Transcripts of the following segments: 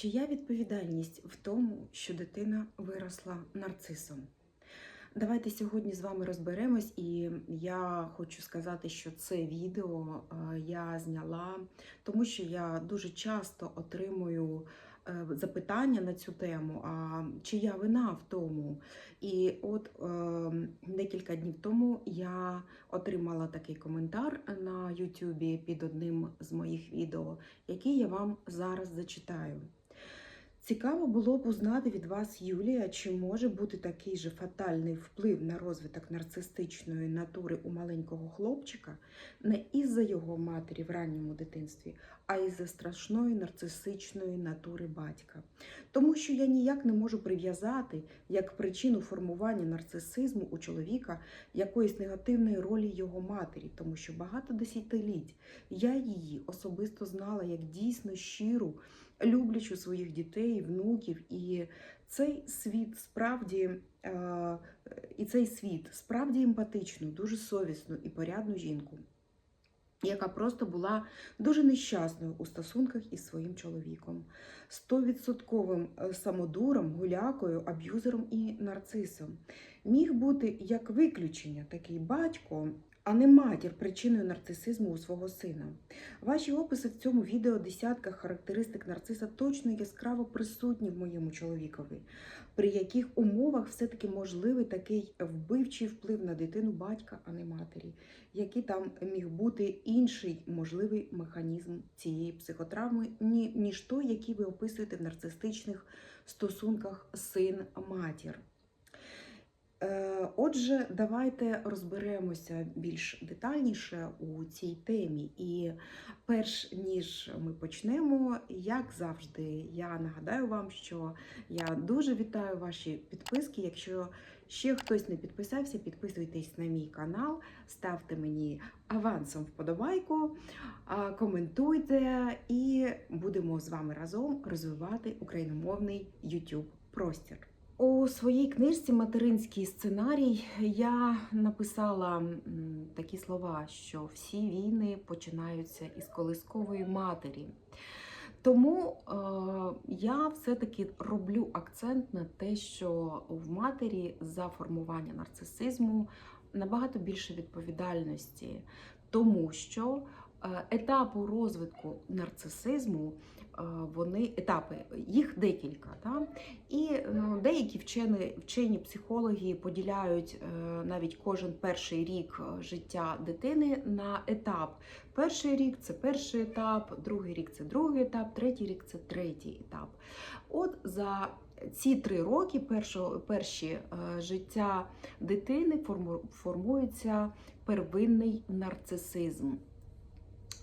Чия відповідальність в тому, що дитина виросла нарцисом? Давайте сьогодні з вами розберемось, і я хочу сказати, що це відео е, я зняла, тому що я дуже часто отримую е, запитання на цю тему, а чия вина в тому. І от е, декілька днів тому я отримала такий коментар на YouTube під одним з моїх відео, який я вам зараз зачитаю. Цікаво було б узнати від вас, Юлія, чи може бути такий же фатальний вплив на розвиток нарцистичної натури у маленького хлопчика не із-за його матері в ранньому дитинстві, а із-за страшної нарцисичної натури батька. Тому що я ніяк не можу прив'язати як причину формування нарцисизму у чоловіка якоїсь негативної ролі його матері, тому що багато десятиліть я її особисто знала як дійсно щиру люблячу своїх дітей, внуків, і цей світ справді е, і цей світ справді емпатичну, дуже совісну і порядну жінку, яка просто була дуже нещасною у стосунках із своїм чоловіком, стовідсотковим е, самодуром, гулякою, аб'юзером і нарцисом. Міг бути як виключення такий батько, а не матір причиною нарцисизму у свого сина. Ваші описи в цьому відео десятках характеристик нарциса точно яскраво присутні в моєму чоловікові, при яких умовах все-таки можливий такий вбивчий вплив на дитину батька, а не матері, який там міг бути інший можливий механізм цієї психотравми, ні- ніж той, який ви описуєте в нарцистичних стосунках син-матір. Е, Отже, давайте розберемося більш детальніше у цій темі. І перш ніж ми почнемо, як завжди, я нагадаю вам, що я дуже вітаю ваші підписки. Якщо ще хтось не підписався, підписуйтесь на мій канал, ставте мені авансом вподобайку, коментуйте, і будемо з вами разом розвивати україномовний YouTube простір. У своїй книжці Материнський сценарій я написала такі слова, що всі війни починаються із колискової матері. Тому е, я все-таки роблю акцент на те, що в матері за формування нарцисизму набагато більше відповідальності, тому що е, етапу розвитку нарцисизму вони етапи, їх декілька. Та? І ну, деякі вчені, вчені психологи поділяють е, навіть кожен перший рік е, життя дитини на етап. Перший рік це перший етап, другий рік це другий етап, третій рік це третій етап. От за ці три роки першого, перші е, життя дитини форму- формується первинний нарцисизм.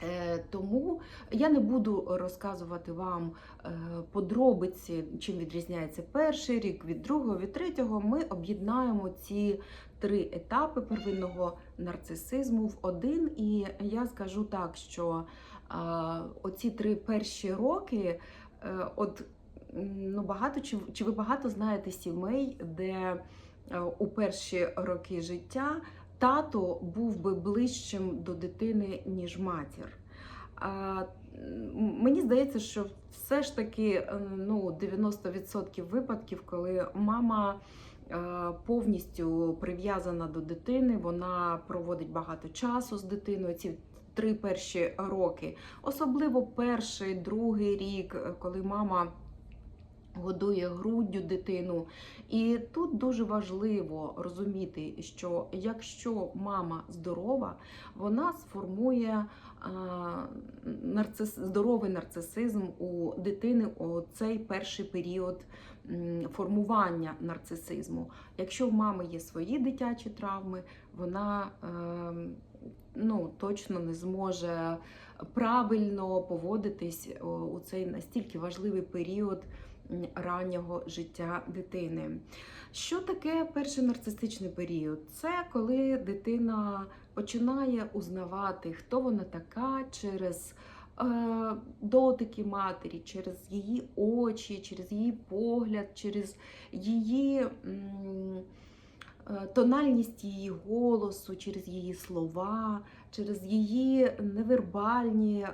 Е, Тому я не буду розказувати вам е, подробиці, чим відрізняється перший рік від другого, від третього. Ми об'єднаємо ці три етапи первинного нарцисизму в один. І я скажу так, що е, оці три перші роки, от ну багато чи, чи ви багато знаєте сімей, де у перші роки життя тато був би ближчим до дитини, ніж матір. Мені здається, що все ж таки е, ну, 90% випадків, коли мама е, повністю прив'язана до дитини, вона проводить багато часу з дитиною. Ці три перші роки, особливо перший, другий рік, е, коли мама годує груддю дитину. І тут дуже важливо розуміти, що якщо мама здорова, вона сформує нарцис, здоровий нарцисизм у дитини у цей перший період формування нарцисизму. Якщо в мами є свої дитячі травми, вона е, ну, точно не зможе правильно поводитись у цей настільки важливий період раннього життя дитини. Що таке перший нарцистичний період? Це коли дитина починає узнавати, хто вона така через е, дотики матері, через її очі, через її погляд, через її. е, тональність її голосу, через її слова, через її невербальні е,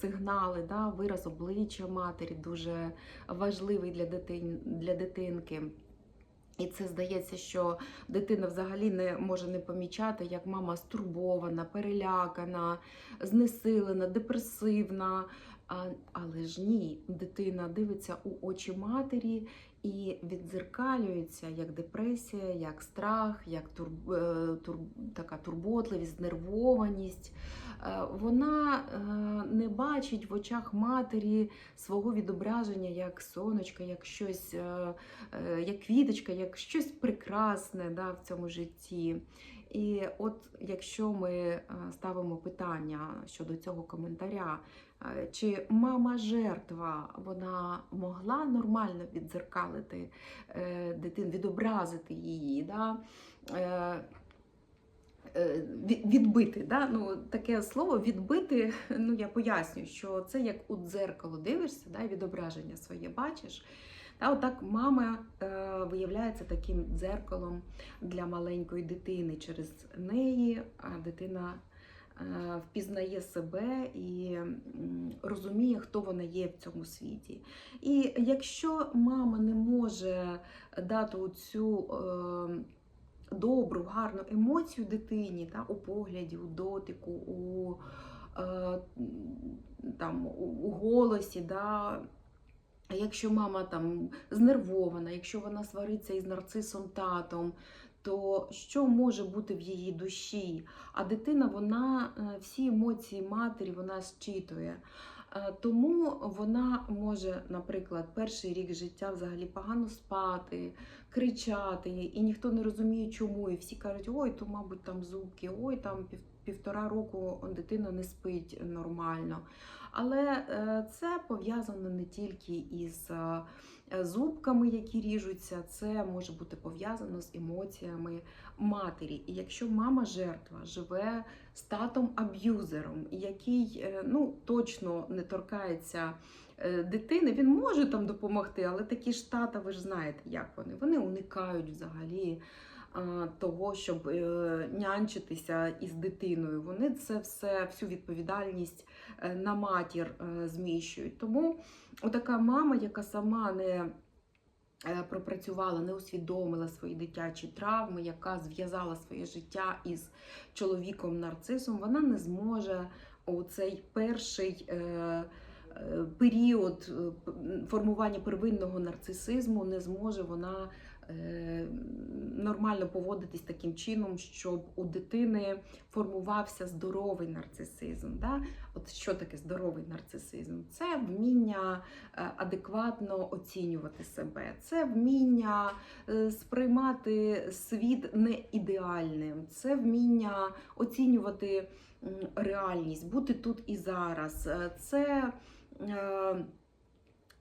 сигнали, да, вираз обличчя матері дуже важливий для, дитин, для дитинки. І це здається, що дитина взагалі не може не помічати, як мама стурбована, перелякана, знесилена, депресивна. Але ж ні, дитина дивиться у очі матері і віддзеркалюється як депресія, як страх, як тур, е, тур, така турботливість, знервованість. Е, Вона е, не бачить в очах матері свого відображення як сонечка, як щось, як квіточка, як щось прекрасне да, в цьому житті. І от якщо ми е, ставимо питання щодо цього коментаря, е, чи мама жертва вона могла нормально віддзеркалити е, дитину, відобразити її, да? від- відбити. Да? Ну, таке слово відбити, ну я поясню, що це як у дзеркало дивишся, да, відображення своє бачиш. Та отак мама е, виявляється таким дзеркалом для маленької дитини. Через неї а дитина е, впізнає себе і розуміє, хто вона є в цьому світі. І якщо мама не може дати цю е, добру, гарну емоцію дитині та, у погляді, у дотику, у, там, у, голосі, да, Якщо мама там знервована, якщо вона свариться із нарцисом татом, то що може бути в її душі? А дитина, вона е, всі емоції матері вона зчитує. Е, Тому вона може, наприклад, перший рік життя взагалі погано спати, кричати, і ніхто не розуміє, чому. І всі кажуть, ой, то, мабуть, там зубки, ой, там пів, півтора року дитина не спить нормально. Але е, це пов'язано не тільки із е, зубками, які ріжуться, це може бути пов'язано з емоціями матері. І якщо мама жертва живе з татом аб'юзером, який е, ну, точно не торкається дитини, він може там допомогти, але такі ж тата, ви ж знаєте, як вони. Вони уникають взагалі е, того, щоб е, нянчитися із дитиною. Вони це все, всю відповідальність е, на матір е, зміщують. Тому отака мама, яка сама не е, пропрацювала, не усвідомила свої дитячі травми, яка зв'язала своє життя із чоловіком нарцисом, вона не зможе у цей перший. е, е, Період е, формування первинного нарцисизму не зможе вона е, нормально поводитись таким чином, щоб у дитини формувався здоровий нарцисизм. Да? От що таке здоровий нарцисизм? Це вміння е, адекватно оцінювати себе, це вміння сприймати світ не ідеальним, це вміння оцінювати реальність, бути тут і зараз. Це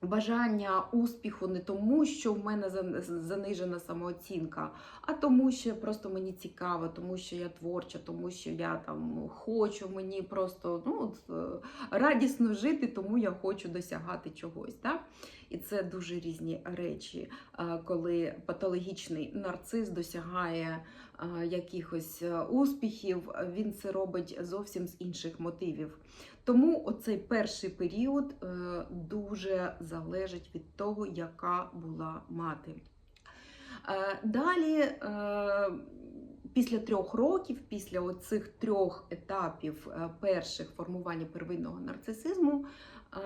бажання успіху не тому, що в мене занижена самооцінка, а тому, що просто мені цікаво, тому що я творча, тому що я там хочу, мені просто ну, е, радісно жити, тому я хочу досягати чогось. Так? І це дуже різні речі, е, коли патологічний нарцис досягає е, якихось е, успіхів, він це робить зовсім з інших мотивів. Тому оцей перший період е, дуже залежить від того, яка була мати. Е, Далі, е, після трьох років, після оцих трьох етапів е, перших формування первинного нарцисизму, е,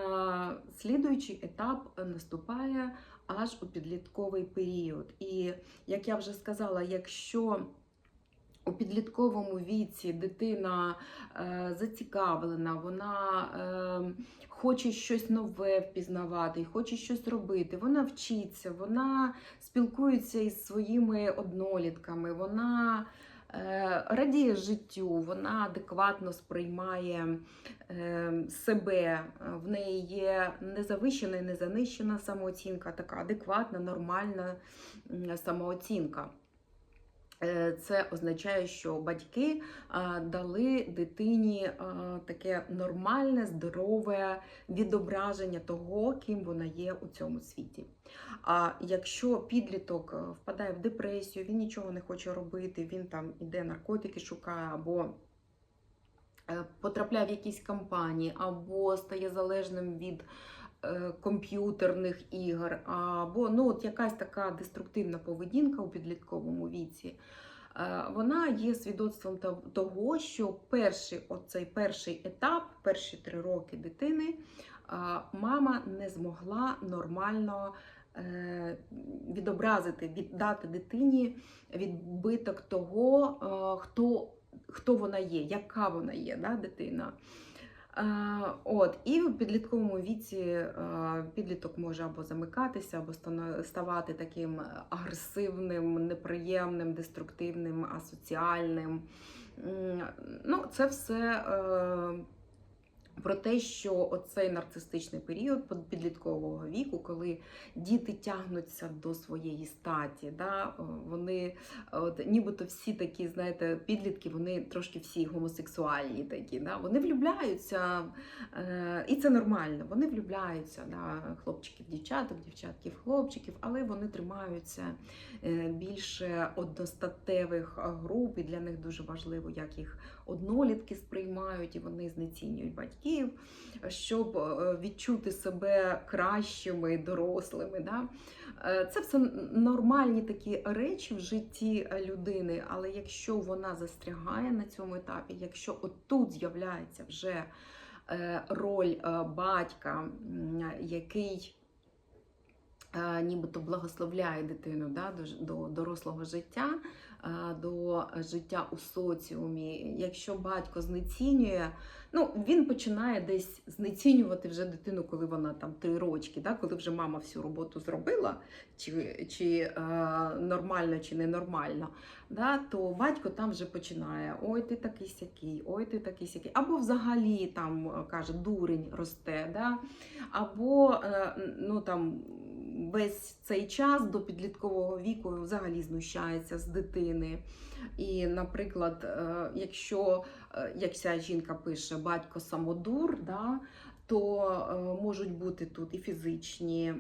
слідуючий етап наступає аж у підлітковий період. І як я вже сказала, якщо у підлітковому віці дитина е, зацікавлена, вона е, хоче щось нове впізнавати, хоче щось робити. Вона вчиться, вона спілкується із своїми однолітками, вона е, радіє життю, вона адекватно сприймає е, себе. В неї є незавищена і незанищена самооцінка, така адекватна, нормальна самооцінка. Е, Це означає, що батьки дали дитині таке нормальне, здорове відображення того, ким вона є у цьому світі. А якщо підліток е, впадає в депресію, він нічого не хоче робити, він там іде наркотики шукає або е, потрапляє в якісь кампанії, або стає залежним від комп'ютерних ігор, або ну, от якась така деструктивна поведінка у підлітковому віці. е, Вона є свідоцтвом того, що перший, оцей перший етап, перші три роки дитини, мама не змогла нормально е, відобразити, віддати дитині відбиток того, е, хто, хто вона є, яка вона є, да, дитина. Е, От, і в підлітковому віці е, підліток може або замикатися, або ставати таким агресивним, неприємним, деструктивним, асоціальним. Ну, це все е, про те, що оцей нарцистичний період підліткового віку, коли діти тягнуться до своєї статі, да, вони от, нібито всі такі, знаєте, підлітки, вони трошки всі гомосексуальні такі, да, вони влюбляються, е, і це нормально. Вони влюбляються, да, хлопчиків, дівчаток, дівчатків, хлопчиків, але вони тримаються е, більше одностатевих груп, і для них дуже важливо, як їх однолітки сприймають, і вони знецінюють батьків, щоб е, відчути себе кращими, дорослими. Да? Е, Це все нормальні такі речі в житті е, людини, але якщо вона застрягає на цьому етапі, якщо отут з'являється вже роль батька, який нібито благословляє дитину да, до, до дорослого життя, е, до життя у соціумі. Якщо батько знецінює, ну він починає десь знецінювати вже дитину, коли вона там три рочки, да, коли вже мама всю роботу зробила, чи, чи е, нормально, чи ненормально, да, то батько там вже починає: ой, ти такий сякий, ой, ти такий сякий. Або взагалі там е, каже, дурень росте, да, або е, ну там. Весь цей час до підліткового віку взагалі знущається з дитини. І, наприклад, е, якщо е, як жінка пише батько самодур, да, то е, можуть бути тут і фізичні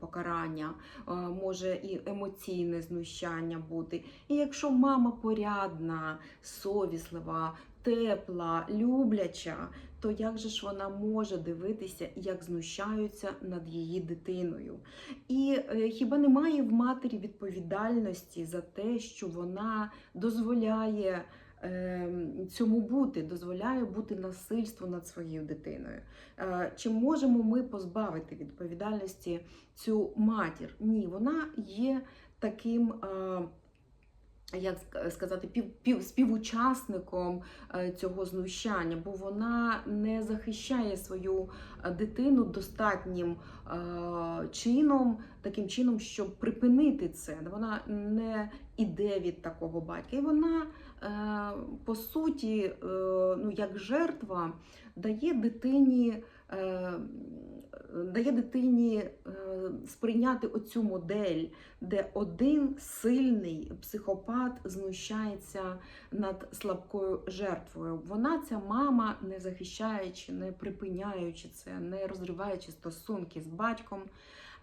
покарання, е, може і емоційне знущання бути. І якщо мама порядна, совіслива, тепла, любляча, то як же ж вона може дивитися, як знущаються над її дитиною? І е, хіба немає в матері відповідальності за те, що вона дозволяє цьому бути, дозволяє бути насильство над своєю дитиною? Е, Чи можемо ми позбавити відповідальності цю матір? Ні, вона є таким. Як сказати, пів, пів, співучасником е, цього знущання, бо вона не захищає свою е, дитину достатнім е, чином, таким чином, щоб припинити це. Вона не іде від такого батька. І вона, е, по суті, е, ну, як жертва, дає дитині. е, Дає дитині е, сприйняти оцю модель, де один сильний психопат знущається над слабкою жертвою. Вона, ця мама, не захищаючи, не припиняючи це, не розриваючи стосунки з батьком,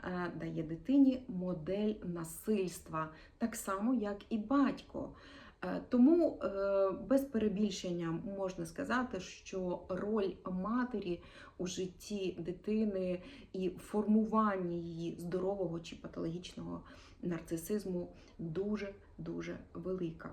е, дає дитині модель насильства, так само, як і батько. Е, Тому е, без перебільшення можна сказати, що роль матері у житті дитини і формуванні її здорового чи патологічного нарцисизму дуже дуже велика.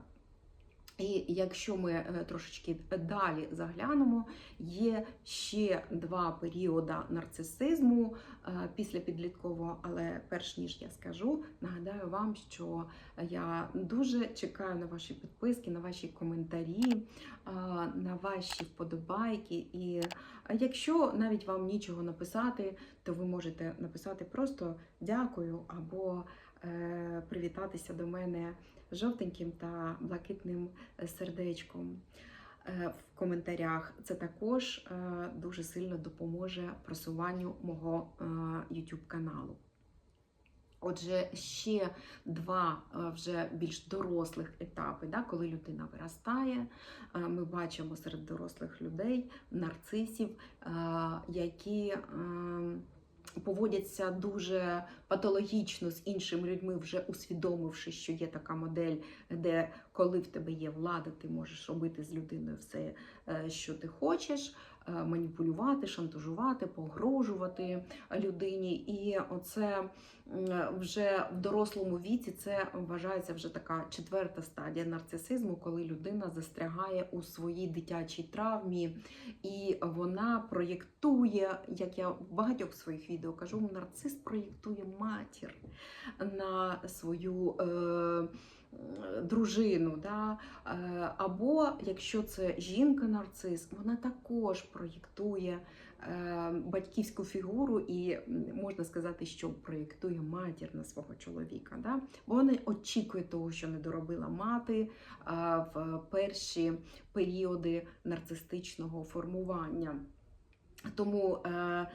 І якщо ми е, трошечки далі заглянемо, є ще два періоди нарцисизму е, після підліткового, але перш ніж я скажу, нагадаю вам, що я дуже чекаю на ваші підписки, на ваші коментарі, е, на ваші вподобайки. І якщо навіть вам нічого написати, то ви можете написати просто дякую або привітатися до мене жовтеньким та блакитним е, сердечком е, в коментарях. Це також е, дуже сильно допоможе просуванню мого е, YouTube каналу. Отже, ще два е, вже більш дорослих етапи, да, коли людина виростає. Е, Ми бачимо серед дорослих людей нарцисів, е, які е, поводяться дуже патологічно з іншими людьми, вже усвідомивши, що є така модель, де коли в тебе є влада, ти можеш робити з людиною все, е, що ти хочеш. Е, Маніпулювати, шантажувати, погрожувати людині, і оце вже в дорослому віці це вважається вже така четверта стадія нарцисизму, коли людина застрягає у своїй дитячій травмі, і вона проєктує, як я в багатьох своїх відео кажу, нарцис проєктує матір на свою. Е- Дружину, да? Е, або якщо це жінка-нарцис, вона також проєктує е, батьківську фігуру, і можна сказати, що проєктує матір на свого чоловіка. Да? Бо вона очікує того, що не доробила мати в перші періоди нарцистичного формування. Тому е,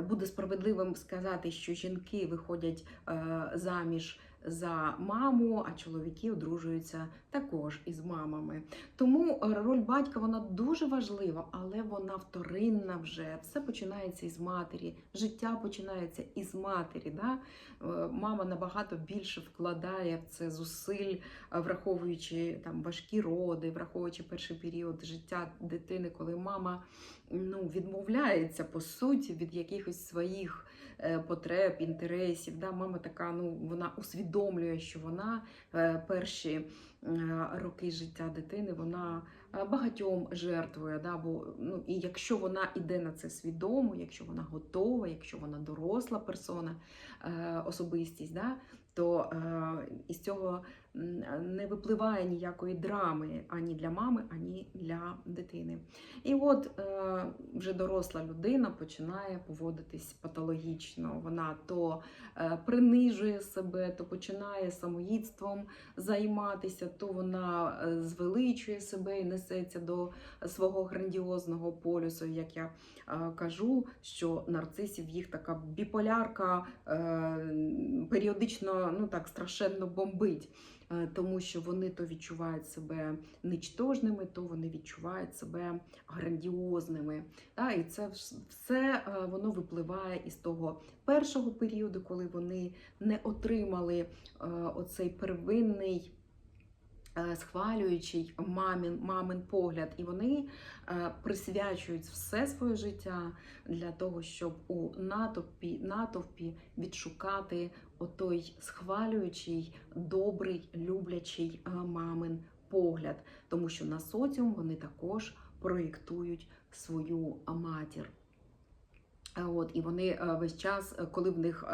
буде справедливим сказати, що жінки виходять е, заміж за маму, а чоловіки одружуються також із мамами. Тому е, роль батька вона дуже важлива, але вона вторинна вже. Все починається із матері. Життя починається із матері. Да? Е, Мама набагато більше вкладає в це зусиль, е, враховуючи там важкі роди, враховуючи перший період життя дитини, коли мама ну, відмовляється по суті від якихось своїх потреб, інтересів. Да? Мама така, ну вона усвідомлює, що вона е, перші е, роки життя дитини вона е, багатьом жертвує. Да? Бо, ну, і якщо вона йде на це свідомо, якщо вона готова, якщо вона доросла персона, особистість, да? то із цього не випливає ніякої драми ані для мами, ані для дитини. І от е, вже доросла людина починає поводитись патологічно. Вона то е, принижує себе, то починає самоїдством займатися, то вона е, звеличує себе і несеться до свого грандіозного полюсу. Як я кажу, що нарцисів їх така біполярка періодично ну так страшенно бомбить. Е, Тому що вони то відчувають себе нічтожними, то вони відчувають себе грандіозними. І це все е, воно випливає із того першого періоду, коли вони не отримали е, оцей первинний. Схвалюючий мамин, мамин погляд, і вони присвячують все своє життя для того, щоб у натовпі, натовпі відшукати отой схвалюючий, добрий, люблячий е, мамин погляд, тому що на соціум вони також проєктують свою матір. Е, От, і вони е, весь час, коли в них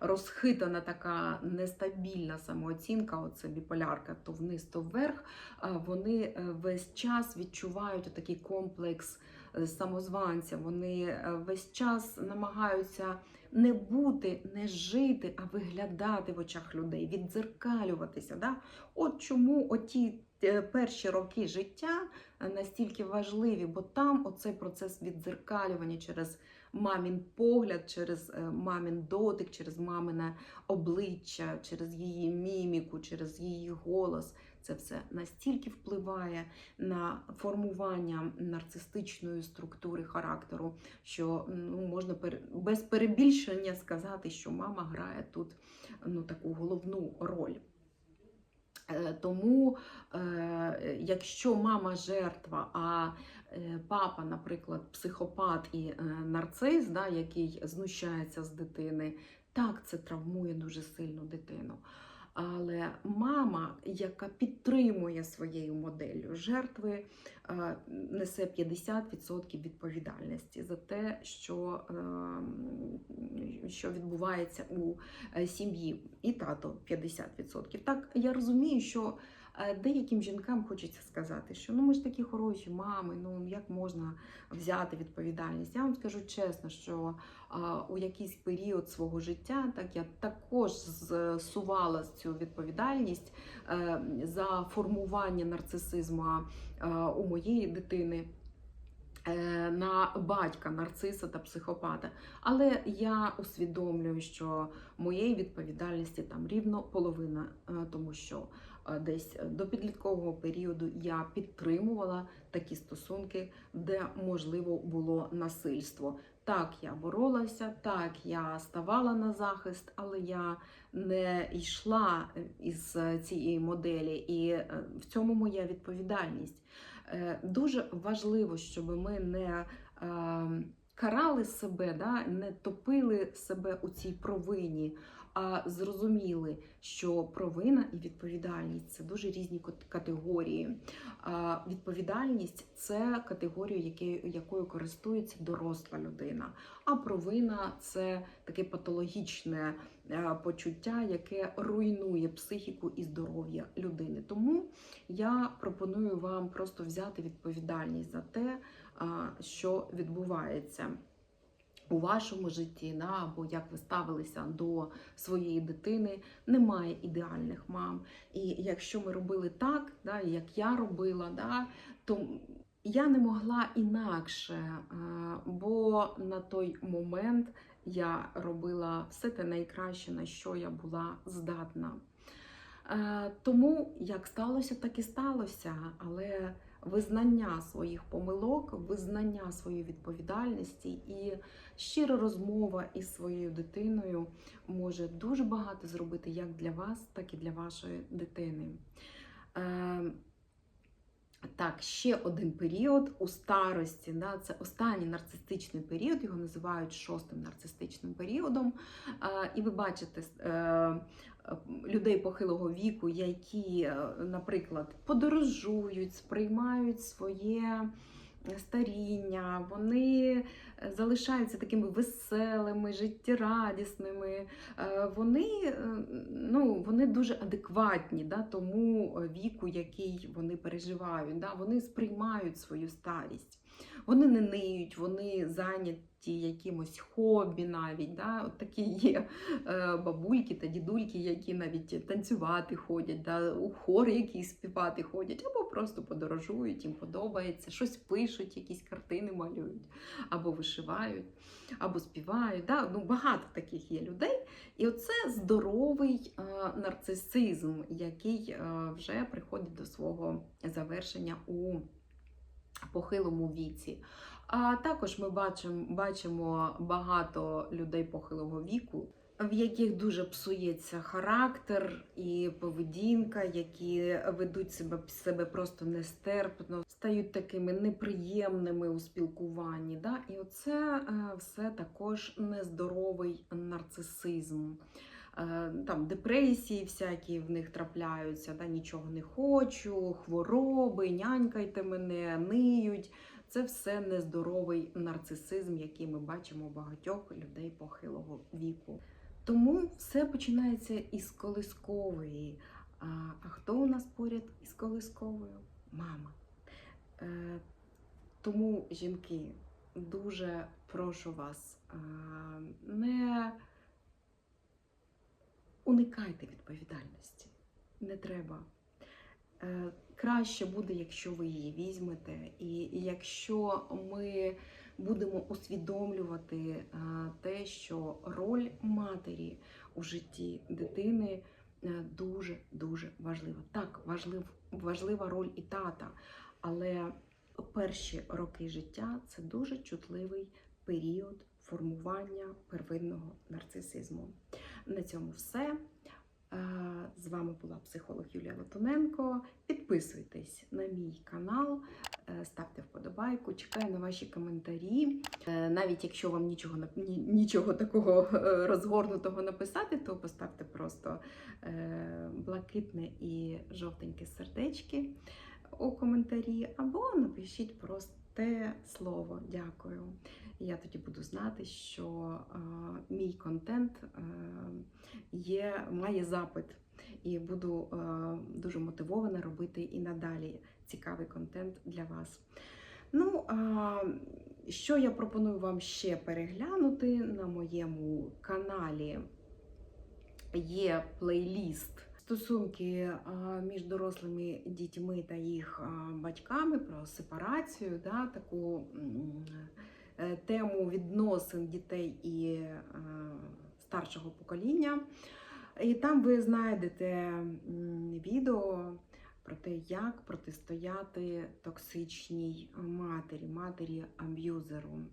розхитана така нестабільна самооцінка, оце біполярка, то вниз, то вверх, вони весь час відчувають такий комплекс самозванця. Вони весь час намагаються не бути, не жити, а виглядати в очах людей, віддзеркалюватися. Да? От чому оті е, перші роки життя е, настільки важливі, бо там оцей процес віддзеркалювання через мамін погляд, через е, мамін дотик, через мамине обличчя, через її міміку, через її голос. Це все настільки впливає на формування нарцистичної структури характеру, що ну, можна без перебільшення сказати, що мама грає тут ну, таку головну роль. Е, Тому, е, якщо мама жертва, а е, папа, наприклад, психопат і нарцис, да, який знущається з дитини, так це травмує дуже сильно дитину. Але мама, яка підтримує своєю моделлю жертви, е, несе 50% відповідальності за те, що, е, що відбувається у е, сім'ї, і тато 50%. Так я розумію, що деяким жінкам хочеться сказати, що ну ми ж такі хороші мами, ну як можна взяти відповідальність. Я вам скажу чесно, що у якийсь період свого життя так я також зсувала цю відповідальність е, за формування нарцисизму е, у моєї дитини. е, на батька нарциса та психопата. Але я усвідомлюю, що моєї відповідальності там рівно половина, тому що десь до підліткового періоду я підтримувала такі стосунки, де можливо було насильство. Так, я боролася, так, я ставала на захист, але я не йшла із цієї моделі, і е, в цьому моя відповідальність. Е, Дуже важливо, щоб ми не е, карали себе, не топили себе у цій провині, а зрозуміли, що провина і відповідальність це дуже різні кат- категорії. Відповідальність це категорія, якою користується доросла людина. А провина це таке патологічне е, почуття, яке руйнує психіку і здоров'я людини. Тому я пропоную вам просто взяти відповідальність за те, що відбувається. У вашому житті, да, або як ви ставилися до своєї дитини, немає ідеальних мам. І якщо ми робили так, да, як я робила, да, то я не могла інакше, е, бо на той момент я робила все те найкраще, на що я була здатна. Е, Тому як сталося, так і сталося. Але визнання своїх помилок, визнання своєї відповідальності і щира розмова із своєю дитиною може дуже багато зробити як для вас, так і для вашої дитини. Е, так, ще один період у старості. Да, це останній нарцистичний період, його називають шостим нарцистичним періодом. Е, і ви бачите е, людей похилого віку, які, е, наприклад, подорожують, сприймають своє старіння, вони залишаються такими веселими, життєрадісними. Е, Вони, е, ну, вони дуже адекватні да, тому віку, який вони переживають. Да, Вони сприймають свою старість. Вони не ниють, вони зайняті якимось хобі навіть. Да? От такі є е, бабульки та дідульки, які навіть танцювати ходять, да? у хор якісь співати ходять, або просто подорожують, їм подобається, щось пишуть, якісь картини малюють, або вишивають, або співають. Да? Ну, багато таких є людей. І оце здоровий е, нарцисизм, який е, вже приходить до свого завершення у похилому віці. А також ми бачимо, бачимо багато людей похилого віку, в яких дуже псується характер і поведінка, які ведуть себе, себе просто нестерпно, стають такими неприємними у спілкуванні. Да? І оце е, все також нездоровий нарцисизм. Е, Там депресії всякі в них трапляються, да, нічого не хочу, хвороби, нянькайте мене, ниють. Це все нездоровий нарцисизм, який ми бачимо у багатьох людей похилого віку. Тому все починається із колискової. А, а хто у нас поряд із колисковою? Мама. Е, тому, жінки, дуже прошу вас, а, не уникайте відповідальності. Не треба. Е, Краще буде, якщо ви її візьмете, і якщо ми будемо усвідомлювати е, те, що роль матері у житті дитини дуже дуже важлива. Так, важлив, важлива роль і тата, але перші роки життя це дуже чутливий період формування первинного нарцисизму. На цьому все. З вами була психолог Юлія Латуненко. Підписуйтесь на мій канал, е, ставте вподобайку, чекаю на ваші коментарі. Е, Навіть якщо вам нічого нічого такого е, розгорнутого написати, то поставте просто блакитне і жовтеньке сердечки у коментарі, або напишіть просте слово. Дякую. Я тоді буду знати, що е, мій контент е, є, має запит, і буду е, дуже мотивована робити і надалі цікавий контент для вас. Ну, а, що я пропоную вам ще переглянути на моєму каналі є плейліст стосунки між дорослими дітьми та їх батьками, про сепарацію, да, таку е, тему відносин дітей і старшого покоління. І там ви знайдете відео про те, як протистояти токсичній матері, матері аб'юзеру.